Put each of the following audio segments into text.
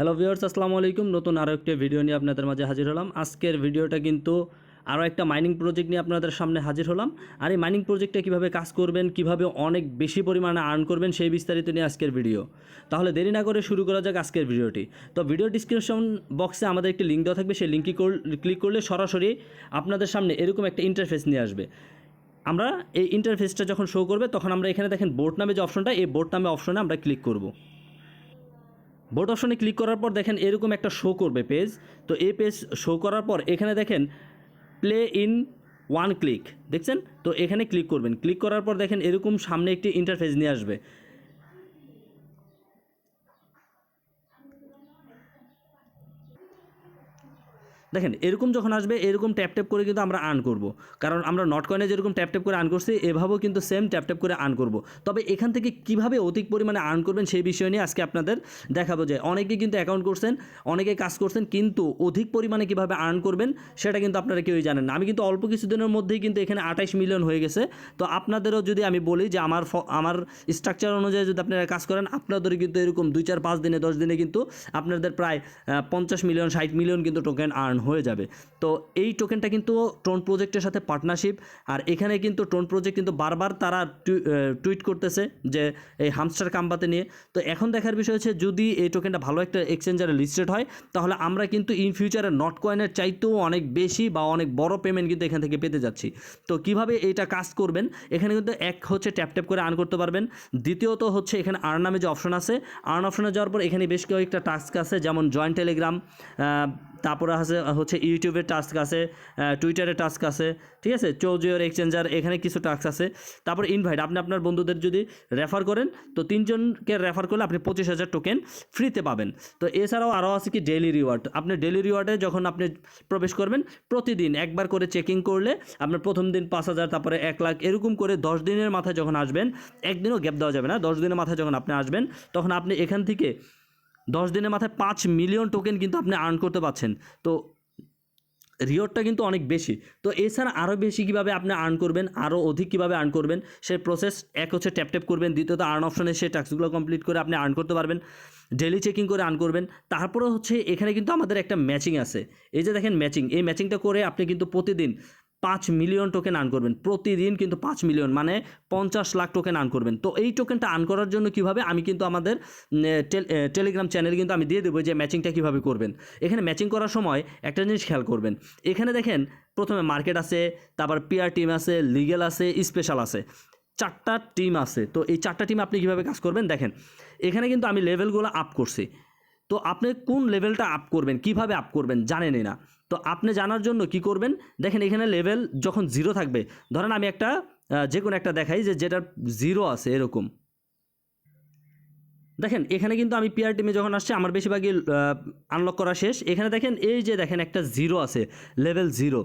Hello viewers আসসালামু আলাইকুম। নতুন আরও একটা ভিডিও নিয়ে আপনাদের মাঝে হাজির হলাম। আজকের ভিডিওটা কিন্তু আরও একটা মাইনিং প্রজেক্ট নিয়ে আপনাদের সামনে হাজির হলাম। আর এই মাইনিং প্রজেক্টটা কীভাবে কাজ করবেন, কীভাবে অনেক বেশি পরিমাণে আর্ন করবেন, সেই বিস্তারিত নিয়ে আজকের ভিডিও তাহলে দেরি না করে শুরু করা যাক আজকের ভিডিওটি তো ভিডিও ডিসক্রিপশন বক্সে আমাদের একটি লিঙ্ক দেওয়া থাকবে। সেই লিঙ্কটি ক্লিক করলে সরাসরি আপনাদের সামনে এরকম একটা ইন্টারফেস নিয়ে আসবে। আমরা এই ইন্টারফেসটা যখন শো করবে, তখন আমরা এখানে দেখেন বোর্ড নামে যে অপশনটা এই বোর্ড নামে অপশনে আমরা ক্লিক করব। বোর্ড অপশনে ক্লিক করার পর দেখেন এরকম একটা শো করবে পেজ তো এই পেজ শো করার পর এখানে দেখেন প্লে ইন ওয়ান ক্লিক দেখছেন? তো এখানে ক্লিক করবেন। ক্লিক করার পর দেখেন এরকম সামনে একটি ইন্টারফেস নিয়ে আসবে। দেখেন, এরকম যখন আসবে, এরকম ট্যাপ ট্যাপ করে কিন্তু আমরা আর্ন করব। কারণ আমরা নট কয়েনে যেরকম ট্যাপ ট্যাপ করে আর্ন করছি, এভাবেও কিন্তু সেম ট্যাপ ট্যাপ করে আর্ন করব। তবে এখান থেকে কীভাবে অধিক পরিমাণে আর্ন করবেন সেই বিষয় নিয়ে আজকে আপনাদের দেখাবো যে অনেকে কিন্তু অ্যাকাউন্ট করছেন, অনেকে কাজ করছেন, কিন্তু অধিক পরিমাণে কীভাবে আর্ন করবেন সেটা কিন্তু আপনারা কেউই জানেন না। আমি কিন্তু অল্প কিছুদিনের মধ্যেই কিন্তু এখানে আঠাইশ মিলিয়ন হয়ে গেছে। তো আপনাদেরও যদি আমি বলি যে আমার আমার স্ট্রাকচার অনুযায়ী যদি আপনারা কাজ করেন, আপনাদেরও কিন্তু এরকম দুই চার পাঁচ দিনে, দশ দিনে কিন্তু আপনাদের প্রায় পঞ্চাশ মিলিয়ন ষাট মিলিয়ন কিন্তু টোকেন আর্ন হয়ে যাবে। তো এই টোকেনটা কিন্তু টোন প্রজেক্টের সাথে পার্টনারশিপ আর এখানে কিন্তু টোন প্রজেক্ট কিন্তু বারবার তারা টুইট করতেছে যে এই হামস্টার কাম্বাতে নিয়ে। তো এখন দেখার বিষয় হচ্ছে যদি এই টোকেনটা ভালো একটা এক্সচেঞ্জারে লিস্টেড হয়, তাহলে আমরা কিন্তু ইন ফিউচারে নট কয়েনের চাইতেও অনেক বেশি বা অনেক বড় পেমেন্ট কিন্তু এখান থেকে পেতে যাচ্ছি। তো কীভাবে এটা কাজ করবেন? এখানে কিন্তু এক হচ্ছে ট্যাপ ট্যাপ করে আর্ন করতে পারবেন। দ্বিতীয়ত হচ্ছে এখানে আর্ন নামে যে অপশন আছে আর্ন অপশনে যাওয়ার পর এখানে বেশ কয়েকটা টাস্ক আছে, যেমন জয়েন্ট টেলিগ্রাম তারপরে আছে হচ্ছে ইউটিউবের টাস্ক আছে টুইটারের টাস্ক আছে, ঠিক আছে? চৌজিওর এক্সচেঞ্জার, এখানে কিছু টাস্ক আছে। তারপর ইনভাইট, আপনি আপনার বন্ধুদের যদি রেফার করেন, তো তিনজনকে রেফার করলে আপনি পঁচিশ হাজার টোকেন ফ্রিতে পাবেন। তো এছাড়াও আরও আছে কি? Daily reward. আপনি ডেইলি রিওয়ার্ডে যখন আপনি প্রবেশ করবেন, প্রতিদিন একবার করে চেকিং করলে আপনার প্রথম দিন পাঁচ হাজার, তারপরে এক লাখ, এরকম করে দশ দিনের মাথায় যখন আসবেন, একদিনও গ্যাপ দেওয়া যাবে না, দশ দিনের মাথায় যখন আপনি আসবেন, তখন আপনি এখান থেকে দশ দিনের মাথায় পাঁচ মিলিয়ন টোকেন কিন্তু আপনি আর্ন করতে পারছেন। তো রিওয়ার্ডটা কিন্তু অনেক বেশি। তো এছাড়া আরও বেশি কীভাবে আপনি আর্ন করবেন আরও অধিক কীভাবে আর্ন করবেন, সেই প্রসেস এক হচ্ছে ট্যাপ ট্যাপ করবেন, দ্বিতীয়ত আর্ন অপশনে সেই টাস্কগুলো কমপ্লিট করে আপনি আর্ন করতে পারবেন ডেলি চেকিং করে আর্ন করবেন। তারপরে হচ্ছে এখানে কিন্তু আমাদের একটা ম্যাচিং আছে। এই যে দেখেন ম্যাচিং এই ম্যাচিংটা করে আপনি কিন্তু প্রতিদিন পাঁচ মিলিয়ন টোকেন আর্ন করবেন। প্রতিদিন কিন্তু পাঁচ মিলিয়ন মানে পঞ্চাশ লাখ টোকেন আর্ন করবেন। তো এই টোকেনটা আর্ন করার জন্য কীভাবে? আমি কিন্তু আমাদের টেল- টেলিগ্রাম চ্যানেলে কিন্তু আমি দিয়ে দেবো যে ম্যাচিংটা কীভাবে করবেন। এখানে ম্যাচিং করার সময় একটা জিনিস খেয়াল করবেন। এখানে দেখেন, প্রথমে মার্কেট আছে, তারপর পিআর টিম আছে লিগেল আছে স্পেশাল আছে। চারটা টিম আছে। তো এই চারটা টিম আপনি কীভাবে কাজ করবেন? দেখেন, এখানে কিন্তু আমি লেভেলগুলো আপ করছি। তো আপনি কোন লেভেলটা আপ করবেন? কীভাবে আপ করবেন? জানেনই না। তো আপনি জানার জন্য কি করবেন? দেখেন এখানে লেভেল যখন জিরো থাকবে, ধরেন আমি একটা যে কোনো একটা দেখাই যে যেটা জিরো আছে এরকম। দেখেন, এখানে কিন্তু আমি পিআর টিমে যখন আসছি, আমার বেশিরভাগই আনলক করা শেষ। এখানে দেখেন, এই যে দেখেন একটা জিরো আছে লেভেল জিরো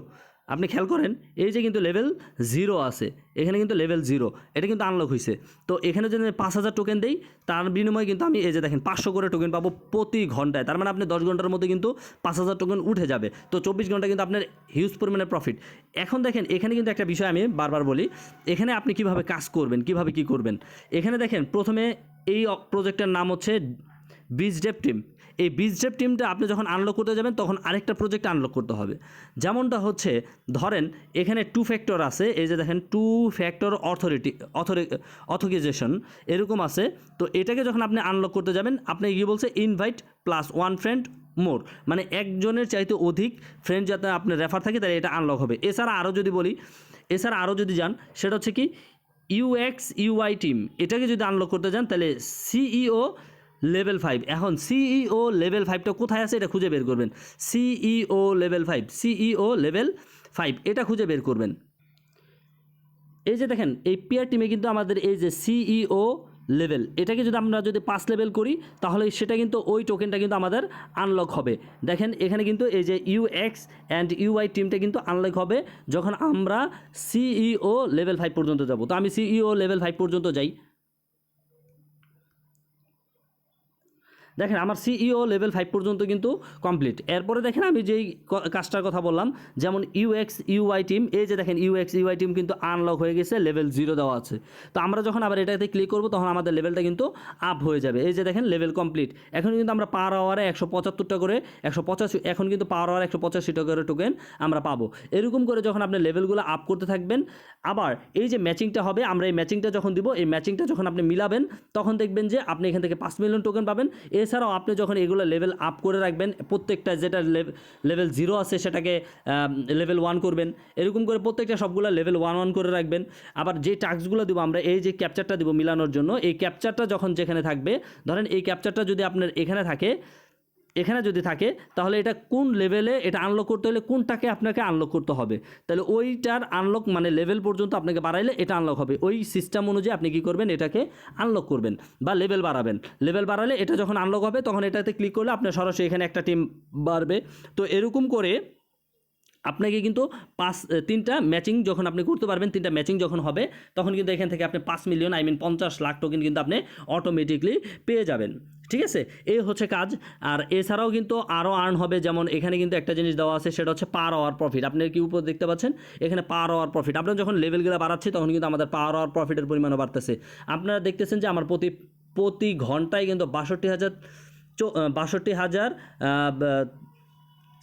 আপনি খেয়াল করেন, এই যে কিন্তু লেভেল জিরো আছে, এখানে কিন্তু লেভেল জিরো এটা কিন্তু আনলক হয়েছে তো এখানে যদি পাঁচ হাজার টোকেন দেই, তার বিনিময়ে কিন্তু আমি এই যে দেখেন, পাঁচশো করে টোকেন পাবো প্রতি ঘন্টায়। তার মানে আপনি দশ ঘণ্টার মধ্যে কিন্তু পাঁচ হাজার টোকেন উঠে যাবে। তো চব্বিশ ঘণ্টা কিন্তু আপনার হিউজ পরিমাণে প্রফিট এখন দেখেন, এখানে কিন্তু একটা বিষয় আমি বারবার বলি, এখানে আপনি কীভাবে কাজ করবেন, কীভাবে কি করবেন? এখানে দেখেন, প্রথমে এই প্রজেক্টের নাম হচ্ছে বিজ ডেপ টিম। এই বিজ ডেপ টিমটা আপনি যখন আনলক করতে যাবেন, তখন আরেকটা প্রজেক্ট আনলক করতে হবে। যেমনটা হচ্ছে, ধরেন এখানে টু ফ্যাক্টর আছে, এই যে দেখেন টু ফ্যাক্টর অথরিটি অথরি অথোরাইজেশন এরকম আছে। তো এটাকে যখন আপনি আনলক করতে যাবেন, আপনি কি বলছে invite plus one friend more মানে একজনের চাইতে অধিক ফ্রেন্ড যাতে আপনার রেফার থাকে, তাহলে এটা আনলক হবে। এছাড়া আরও যদি বলি, এছাড়া আরও যদি যান, সেটা হচ্ছে কি ইউএক্স ইউআই টিম এটাকে যদি আনলক করতে যান, তাহলে সিইও লেভেল ফাইভ। এখন সিইও লেভেল ফাইভটা কোথায় আছে এটা খুঁজে বের করবেন। CEO level five, CEO level five, এটা খুঁজে বের করবেন। এই যে দেখেন, এই পিয়ার টিমে কিন্তু আমাদের এই যে সিইও লেভেল, এটাকে যদি আমরা যদি পাঁচ লেভেল করি, তাহলে সেটা কিন্তু ওই টোকেনটা কিন্তু আমাদের আনলক হবে। দেখেন, এখানে কিন্তু এই যে ইউএক্স অ্যান্ড ইউআই টিমটা কিন্তু আনলক হবে যখন আমরা সিইও লেভেল ফাইভ পর্যন্ত যাব। তো আমি সিইও লেভেল ফাইভ পর্যন্ত যাই। দেখেন, আমার সিইও লেভেল ফাইভ পর্যন্ত কিন্তু কমপ্লিট এরপরে দেখেন, আমি যেই কাজটার কথা বললাম, যেমন ইউএক্স ইউআই টিম এই যে দেখেন ইউএক্স ইউআই টিম কিন্তু আনলক হয়ে গেছে লেভেল জিরো দেওয়া আছে। তো আমরা যখন আবার এটাতে ক্লিক করব, তখন আমাদের লেভেলটা কিন্তু আপ হয়ে যাবে। এই যে দেখেন লেভেল কমপ্লিট এখন কিন্তু আমরা পার আওয়ারে একশো পঁচাত্তরটা করে, একশো পঁচাশি, এখন কিন্তু পার আওয়ার একশো পঁচাশিটা করে টোকেন আমরা পাবো। এরকম করে যখন আপনি লেভেলগুলো আপ করতে থাকবেন, আবার এই যে ম্যাচিংটা হবে, আমরা এই ম্যাচিংটা যখন দিব, এই ম্যাচিংটা যখন আপনি মিলাবেন, তখন দেখবেন যে আপনি এখান থেকে পাঁচ মিলিয়ন টোকেন পাবেন। এছাড়াও আপনি যখন এগুলো লেভেল আপ করে রাখবেন, প্রত্যেকটা যেটা লেভেল জিরো আছে সেটাকে লেভেল ওয়ান করবেন। এরকম করে প্রত্যেকটা সবগুলো লেভেল ওয়ান ওয়ান করে রাখবেন। আবার যে টাস্কগুলো দেবো, আমরা এই যে ক্যাপচারটা দেবো মিলানোর জন্য, এই ক্যাপচারটা যখন যেখানে থাকবে, ধরেন এই ক্যাপচারটা যদি আপনার এখানে থাকে এখানে যদি থাকে, তাহলে এটা কোন লেভেলে এটা আনলক করতে হলে কোনটাকে আপনাকে আনলক করতে হবে? তাহলে ওইটার আনলক মানে লেভেল পর্যন্ত আপনাকে বাড়াইলে এটা আনলক হবে। ওই সিস্টেম অনুযায়ী আপনি কি করবেন? এটাকে আনলক করবেন বা লেভেল বাড়াবেন। লেভেল বাড়ালে এটা যখন আনলক হবে, তখন এটাতে ক্লিক করলে আপনার সরাসরি এখানে একটা টিম বাড়বে। তো এরকম করে আপনাকে কিন্তু পাঁচ তিনটা ম্যাচিং যখন আপনি করতে পারবেন, তিনটা ম্যাচিং যখন হবে, তখন কিন্তু এখান থেকে আপনি পাঁচ মিলিয়ন আই মিন পঞ্চাশ লাখ টোকেন কিন্তু আপনি অটোমেটিকলি পেয়ে যাবেন। ঠিক আছে? এই হচ্ছে কাজ। আর এছাড়াও কিন্তু আরও আর্ন হবে। যেমন এখানে কিন্তু একটা জিনিস দেওয়া আছে, সেটা হচ্ছে পার আওয়ার প্রফিট আপনি কি উপর দেখতে পাচ্ছেন? এখানে পার আওয়ার প্রফিট আপনার যখন লেভেলগুলো বাড়াচ্ছে তখন কিন্তু আমাদের পার আওয়ার প্রফিটের পরিমাণও বাড়তেছে। আপনারা দেখতেছেন যে আমার প্রতি প্রতি ঘন্টায় কিন্তু বাষট্টি হাজার চো, বাষট্টি হাজার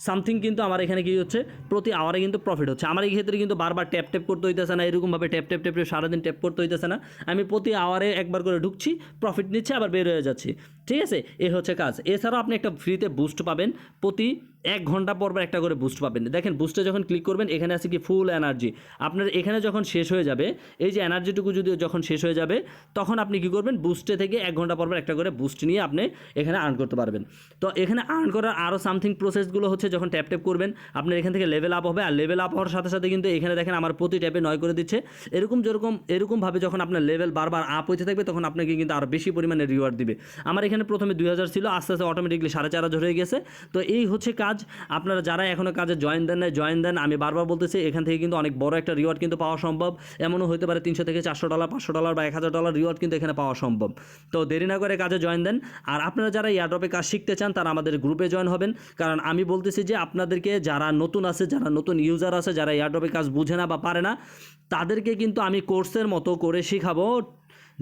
সামথিং কিন্তু আমার এখানে কী হচ্ছে? প্রতি আওয়ারে কিন্তু প্রফিট হচ্ছে। আমার এই ক্ষেত্রে কিন্তু বারবার ট্যাপ ট্যাপ করতে হইতেছে না, এরকমভাবে ট্যাপ ট্যাপ ট্যাপ সারাদিন ট্যাপ করতে হইতেছে না। আমি প্রতি আওয়ারে একবার করে ঢুকছি প্রফিট নিচ্ছে, আবার বের হয়ে যাচ্ছি। ঠিক আছে? এ হচ্ছে কাজ। এছাড়াও আপনি একটা ফ্রিতে বুস্ট পাবেন প্রতি এক ঘণ্টা পর পর একটা করে বুস্ট পাবেন। দেখেন বুস্টে যখন ক্লিক করবেন, এখানে আছে কি ফুল এনার্জি আপনার এখানে যখন শেষ হয়ে যাবে, এই যে এনার্জিটুকু যদি যখন শেষ হয়ে যাবে, তখন আপনি কি করবেন? বুস্টে থেকে এক ঘণ্টা পর পর একটা করে বুস্ট নিয়ে আপনি এখানে আর্ন করতে পারবেন। তো এখানে আর্ন করার আরও সামথিং প্রসেসগুলো হচ্ছে যখন ট্যাপ ট্যাপ করবেন, আপনার এখান থেকে লেভেল আপ হবে। আর লেভেল আপ হওয়ার সাথে সাথে কিন্তু এখানে দেখেন আমার প্রতি ট্যাপে নয় করে দিচ্ছে। এরকম যেরকম এরকমভাবে যখন আপনার লেভেল বারবার আপ হতে থাকবে, তখন আপনাকে কিন্তু আরও বেশি পরিমাণে রিওয়ার্ড দিবে। আমার এখানে প্রথমে দুই হাজার ছিল, আস্তে আস্তে অটোমেটিকলি সাড়ে চার হাজার হয়ে গেছে। তো এই হচ্ছে কাজ। আপনারা যারা এখনও কাজে জয়েন দেন না জয়েন দেন। আমি বারবার বলতেছি, এখান থেকে কিন্তু অনেক বড় একটা রিওয়ার্ড কিন্তু পাওয়া সম্ভব। এমনও হতে পারে তিনশো থেকে চারশো ডলার পাঁচশো ডলার বা এক হাজার ডলার রিওয়ার্ড কিন্তু এখানে পাওয়া সম্ভব। তো দেরি না করে কাজে জয়েন দেন। আর আপনারা যারা এয়ারড্রপে কাজ শিখতে চান, তারা আমাদের গ্রুপে জয়েন হবেন। কারণ আমি বলতেছি যে, আপনাদেরকে যারা নতুন আছে, যারা নতুন ইউজার আছে, যারা এয়ারড্রপে কাজ বুঝে না বা পারে না, তাদেরকে কিন্তু আমি কোর্সের মতো করে শেখাবো।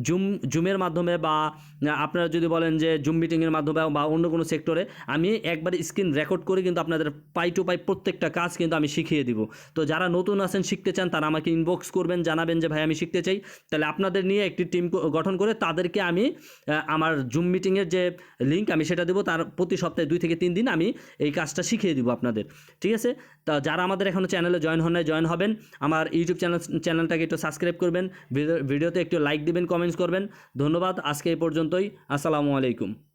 জুম, জুমের মাধ্যমে বা, আপনারা যদি বলেন যে জুম মিটিংয়ের মাধ্যমে বা অন্য কোনো সেক্টরে, আমি একবার স্ক্রিন রেকর্ড করে কিন্তু আপনাদের পাই টু পাই প্রত্যেকটা কাজ কিন্তু আমি শিখিয়ে দিব। তো যারা নতুন আছেন, শিখতে চান, তারা আমাকে ইনবক্স করবেন, জানাবেন যে, ভাই, আমি শিখতে চাই। তাহলে আপনাদের নিয়ে একটি টিম গঠন করে তাদেরকে আমি আমার জুম মিটিংয়ের যে লিঙ্ক আমি সেটা দেবো। তার প্রতি সপ্তাহে দুই থেকে তিন দিন আমি এই কাজটা শিখিয়ে দিব আপনাদের। ঠিক আছে? তা যারা আমাদের এখনও চ্যানেলে জয়েন হন নাই জয়েন হবেন। আমার ইউটিউব চ্যানেল চ্যানেলটাকে একটু সাবস্ক্রাইব করবেন। ভিডিও- ভিডিওতে একটু লাইক দিবেন কমেন্টস করবেন। ধন্যবাদ আজকে এই পর্যন্তই। আসসালামু আলাইকুম।